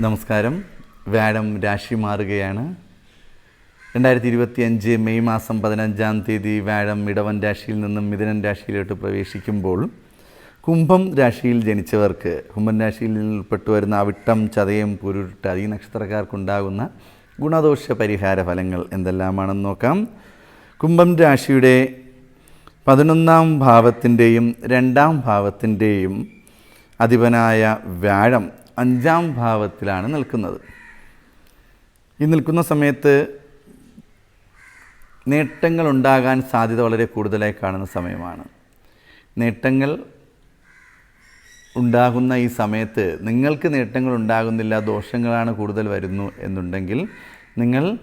നമസ്കാരം. വ്യാഴം രാശി മാറുകയാണ്. രണ്ടായിരത്തി ഇരുപത്തി അഞ്ച് മെയ് മാസം പതിനഞ്ചാം തീയതി വ്യാഴം ഇടവൻ രാശിയിൽ നിന്നും മിഥുനൻ രാശിയിലോട്ട് പ്രവേശിക്കുമ്പോൾ കുംഭം രാശിയിൽ ജനിച്ചവർക്ക് കുംഭൻ രാശിയിൽ ഉൾപ്പെട്ടു വരുന്ന അവിട്ടം ചതയം പുരുട്ട ഈ നക്ഷത്രക്കാർക്കുണ്ടാകുന്ന ഗുണദോഷ പരിഹാര ഫലങ്ങൾ എന്തെല്ലാമാണെന്ന് നോക്കാം. കുംഭം രാശിയുടെ പതിനൊന്നാം ഭാവത്തിന്റെയും രണ്ടാം ഭാവത്തിന്റെയും അധിപനായ വ്യാഴം അഞ്ചാം ഭാവത്തിലാണ് നിൽക്കുന്നത്. ഈ നിൽക്കുന്ന സമയത്ത് നേട്ടങ്ങൾ ഉണ്ടാകാൻ സാധ്യത വളരെ കൂടുതലായി കാണുന്ന സമയമാണ്. നേട്ടങ്ങൾ ഉണ്ടാകുന്ന ഈ സമയത്ത് നിങ്ങൾക്ക് നേട്ടങ്ങൾ ഉണ്ടാകുന്നില്ല ദോഷങ്ങളാണ് കൂടുതൽ വരുന്നു എന്നുണ്ടെങ്കിൽ നിങ്ങൾ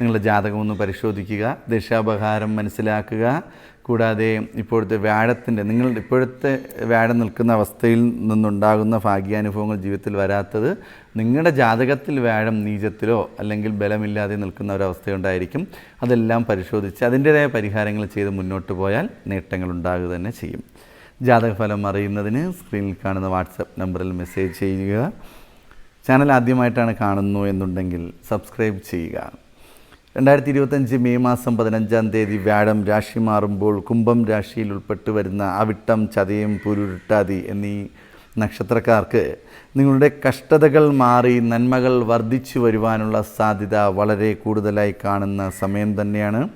നിങ്ങളുടെ ജാതകം ഒന്ന് പരിശോധിക്കുക ദശാപഹാരം മനസ്സിലാക്കുക. കൂടാതെ ഇപ്പോഴത്തെ വ്യാഴത്തിന്റെ നിങ്ങൾ ഇപ്പോഴത്തെ വ്യാഴം നിൽക്കുന്ന അവസ്ഥയിൽ നിന്നുണ്ടാകുന്ന ഭാഗ്യാനുഭവങ്ങൾ ജീവിതത്തിൽ വരാത്തത് നിങ്ങളുടെ ജാതകത്തിൽ വ്യാഴം നീചത്തിലോ അല്ലെങ്കിൽ ബലമില്ലാതെ നിൽക്കുന്ന ഒരവസ്ഥയുണ്ടായിരിക്കും. അതെല്ലാം പരിശോധിച്ച് അതിന്റേതായ പരിഹാരങ്ങൾ ചെയ്ത് മുന്നോട്ട് പോയാൽ നേട്ടങ്ങൾ ഉണ്ടാകുക തന്നെ ചെയ്യും. ജാതകഫലം അറിയുന്നതിന് സ്ക്രീനിൽ കാണുന്ന വാട്സപ്പ് നമ്പറിൽ മെസ്സേജ് ചെയ്യുക. ചാനൽ ആദ്യമായിട്ടാണ് കാണുന്നു എന്നുണ്ടെങ്കിൽ സബ്സ്ക്രൈബ് ചെയ്യുക. രണ്ടായിരത്തി ഇരുപത്തഞ്ച് മെയ് മാസം പതിനഞ്ചാം തീയതി വ്യാഴം രാശി മാറുമ്പോൾ കുംഭം രാശിയിൽ ഉൾപ്പെട്ട് വരുന്ന അവിട്ടം ചതയം പുരുട്ടാതി എന്നീ നക്ഷത്രക്കാർക്ക് നിങ്ങളുടെ കഷ്ടതകൾ മാറി നന്മകൾ വർദ്ധിച്ചു വരുവാനുള്ള സാധ്യത വളരെ കൂടുതലായി കാണുന്ന സമയം തന്നെയാണ്.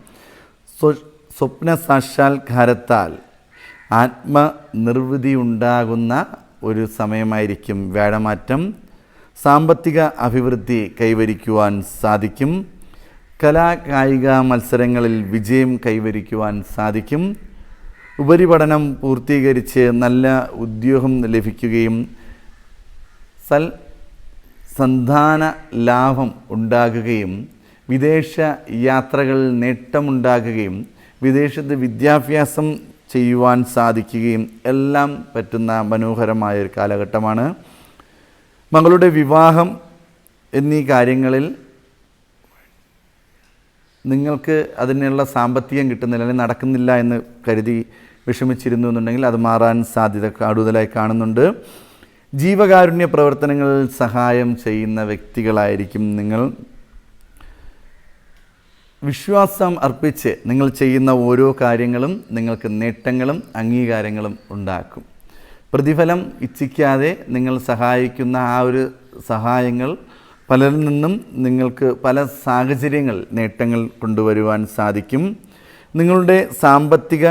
സ്വ- സ്വപ്ന സാക്ഷാത്കാരത്താൽ ആത്മനിർവൃതി ഉണ്ടാകുന്ന ഒരു സമയമായിരിക്കും വ്യാഴമാറ്റം. സാമ്പത്തിക അഭിവൃദ്ധി കൈവരിക്കുവാൻ സാധിക്കും. കലാ കായിക മത്സരങ്ങളിൽ വിജയം കൈവരിക്കുവാൻ സാധിക്കും. ഉപരിപഠനം പൂർത്തീകരിച്ച് നല്ല ഉദ്യോഗം ലഭിക്കുകയും സൽ സന്താന ലാഭം ഉണ്ടാകുകയും വിദേശ യാത്രകളിൽ നേട്ടമുണ്ടാകുകയും വിദേശത്ത് വിദ്യാഭ്യാസം ചെയ്യുവാൻ സാധിക്കുകയും എല്ലാം പറ്റുന്ന മനോഹരമായ ഒരു കാലഘട്ടമാണ്. മകളുടെ വിവാഹം എന്നീ കാര്യങ്ങളിൽ നിങ്ങൾക്ക് അതിനുള്ള സാമ്പത്തികം കിട്ടുന്നില്ല അല്ലെങ്കിൽ നടക്കുന്നില്ല എന്ന് കരുതി വിഷമിച്ചിരുന്നു എന്നുണ്ടെങ്കിൽ അത് മാറാൻ സാധ്യത കൂടുതലായി കാണുന്നുണ്ട്. ജീവകാരുണ്യ പ്രവർത്തനങ്ങളിൽ സഹായം ചെയ്യുന്ന വ്യക്തികളായിരിക്കും നിങ്ങൾ. വിശ്വാസം അർപ്പിച്ച് നിങ്ങൾ ചെയ്യുന്ന ഓരോ കാര്യങ്ങളും നിങ്ങൾക്ക് നേട്ടങ്ങളും അംഗീകാരങ്ങളും ഉണ്ടാക്കും. പ്രതിഫലം ഇച്ഛിക്കാതെ നിങ്ങൾ സഹായിക്കുന്ന ആ ഒരു സഹായങ്ങൾ പലരിൽ നിന്നും നിങ്ങൾക്ക് പല സാഹചര്യങ്ങൾ നേട്ടങ്ങൾ കൊണ്ടുവരുവാൻ സാധിക്കും. നിങ്ങളുടെ സാമ്പത്തിക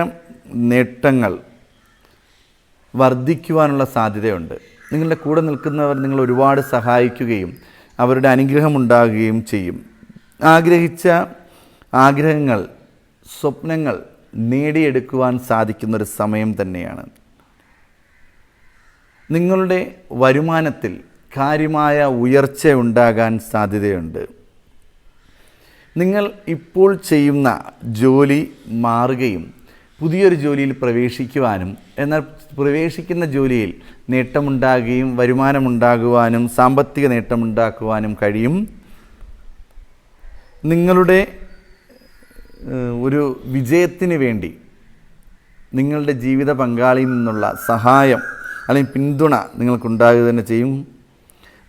നേട്ടങ്ങൾ വർദ്ധിക്കുവാനുള്ള സാധ്യതയുണ്ട്. നിങ്ങളുടെ കൂടെ നിൽക്കുന്നവർ നിങ്ങൾ ഒരുപാട് സഹായിക്കുകയും അവരുടെ അനുഗ്രഹം ഉണ്ടാകുകയും ചെയ്യും. ആഗ്രഹിച്ച ആഗ്രഹങ്ങൾ സ്വപ്നങ്ങൾ നേടിയെടുക്കുവാൻ സാധിക്കുന്നൊരു സമയം തന്നെയാണ്. നിങ്ങളുടെ വരുമാനത്തിൽ കാര്യമായ ഉയർച്ച ഉണ്ടാകാൻ സാധ്യതയുണ്ട്. നിങ്ങൾ ഇപ്പോൾ ചെയ്യുന്ന ജോലി മാറുകയും പുതിയൊരു ജോലിയിൽ പ്രവേശിക്കുവാനും എന്നാൽ പ്രവേശിക്കുന്ന ജോലിയിൽ നേട്ടമുണ്ടാകുകയും വരുമാനമുണ്ടാകുവാനും സാമ്പത്തിക നേട്ടമുണ്ടാക്കുവാനും കഴിയും. നിങ്ങളുടെ ഒരു വിജയത്തിന് വേണ്ടി നിങ്ങളുടെ ജീവിത പങ്കാളിയിൽ നിന്നുള്ള സഹായം അല്ലെങ്കിൽ പിന്തുണ നിങ്ങൾക്കുണ്ടാകുക തന്നെ ചെയ്യും.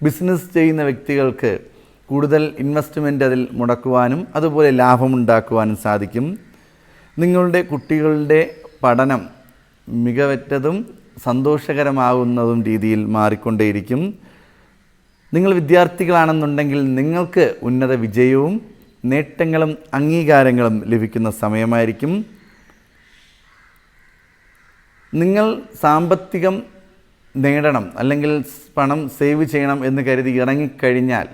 ബിസിനസ് ചെയ്യുന്ന വ്യക്തികൾക്ക് കൂടുതൽ ഇൻവെസ്റ്റ്മെന്റ് അതിൽ മുടക്കുവാനും അതുപോലെ ലാഭമുണ്ടാക്കുവാനും സാധിക്കും. നിങ്ങളുടെ കുട്ടികളുടെ പഠനം മികവറ്റതും സന്തോഷകരമാകുന്നതും രീതിയിൽ മാറിക്കൊണ്ടേയിരിക്കും. നിങ്ങൾ വിദ്യാർത്ഥികളാണെന്നുണ്ടെങ്കിൽ നിങ്ങൾക്ക് ഉന്നത വിജയവും നേട്ടങ്ങളും അംഗീകാരങ്ങളും ലഭിക്കുന്ന സമയമായിരിക്കും. നിങ്ങൾ സാമ്പത്തികം നേടണം അല്ലെങ്കിൽ പണം സേവ് ചെയ്യണം എന്ന് കരുതി ഇറങ്ങിക്കഴിഞ്ഞാൽ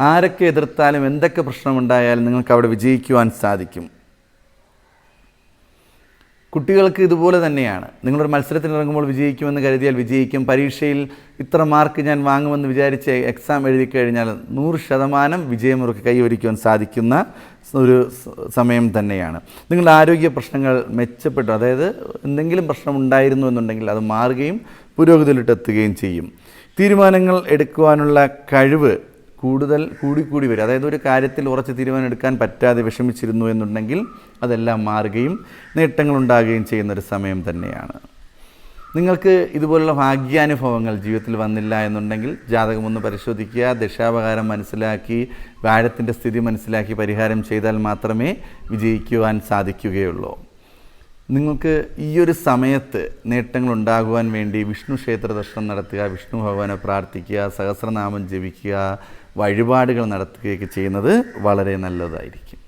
ആരൊക്കെ എതിർത്താലും എന്തൊക്കെ പ്രശ്നമുണ്ടായാലും നിങ്ങൾക്ക് അവിടെ വിജയിക്കുവാൻ സാധിക്കും. കുട്ടികൾക്ക് ഇതുപോലെ തന്നെയാണ്. നിങ്ങളൊരു മത്സരത്തിന് ഇറങ്ങുമ്പോൾ വിജയിക്കുമെന്ന് കരുതിയാൽ വിജയിക്കും. പരീക്ഷയിൽ ഇത്ര മാർക്ക് ഞാൻ വാങ്ങുമെന്ന് വിചാരിച്ച് എക്സാം എഴുതി കഴിഞ്ഞാൽ നൂറ് ശതമാനം വിജയമുറക്ക് കൈവരിക്കുവാൻ സാധിക്കുന്ന ഒരു സമയം തന്നെയാണ്. നിങ്ങളുടെ ആരോഗ്യ പ്രശ്നങ്ങൾ മെച്ചപ്പെട്ടു. അതായത് എന്തെങ്കിലും പ്രശ്നം ഉണ്ടായിരുന്നു എന്നുണ്ടെങ്കിൽ അത് മാറുകയും പുരോഗതിയിലിട്ടെത്തുകയും ചെയ്യും. തീരുമാനങ്ങൾ എടുക്കുവാനുള്ള കഴിവ് കൂടുതൽ കൂടിക്കൂടി വരും. അതായത് ഒരു കാര്യത്തിൽ ഉറച്ച തീരുമാനം എടുക്കാൻ പറ്റാതെ വിഷമിച്ചിരുന്നു എന്നുണ്ടെങ്കിൽ അതെല്ലാം മാറുകയും നേട്ടങ്ങളുണ്ടാകുകയും ചെയ്യുന്നൊരു സമയം തന്നെയാണ്. നിങ്ങൾക്ക് ഇതുപോലുള്ള ഭാഗ്യാനുഭവങ്ങൾ ജീവിതത്തിൽ വന്നില്ല എന്നുണ്ടെങ്കിൽ ജാതകം ഒന്ന് പരിശോധിക്കുക ദശാപകാരം മനസ്സിലാക്കി വാഴത്തിന്റെ സ്ഥിതി മനസ്സിലാക്കി പരിഹാരം ചെയ്താൽ മാത്രമേ വിജയിക്കുവാൻ സാധിക്കുകയുള്ളൂ. നിങ്ങൾക്ക് ഈ ഒരു സമയത്ത് നേട്ടങ്ങൾ ഉണ്ടാകുവാൻ വേണ്ടി വിഷ്ണു ക്ഷേത്ര ദർശനം നടത്തുക വിഷ്ണു ഭഗവാനെ പ്രാർത്ഥിക്കുക സഹസ്രനാമം ജപിക്കുക വഴിപാടുകൾ നടത്തുകയൊക്കെ ചെയ്യുന്നത് വളരെ നല്ലതായിരിക്കും.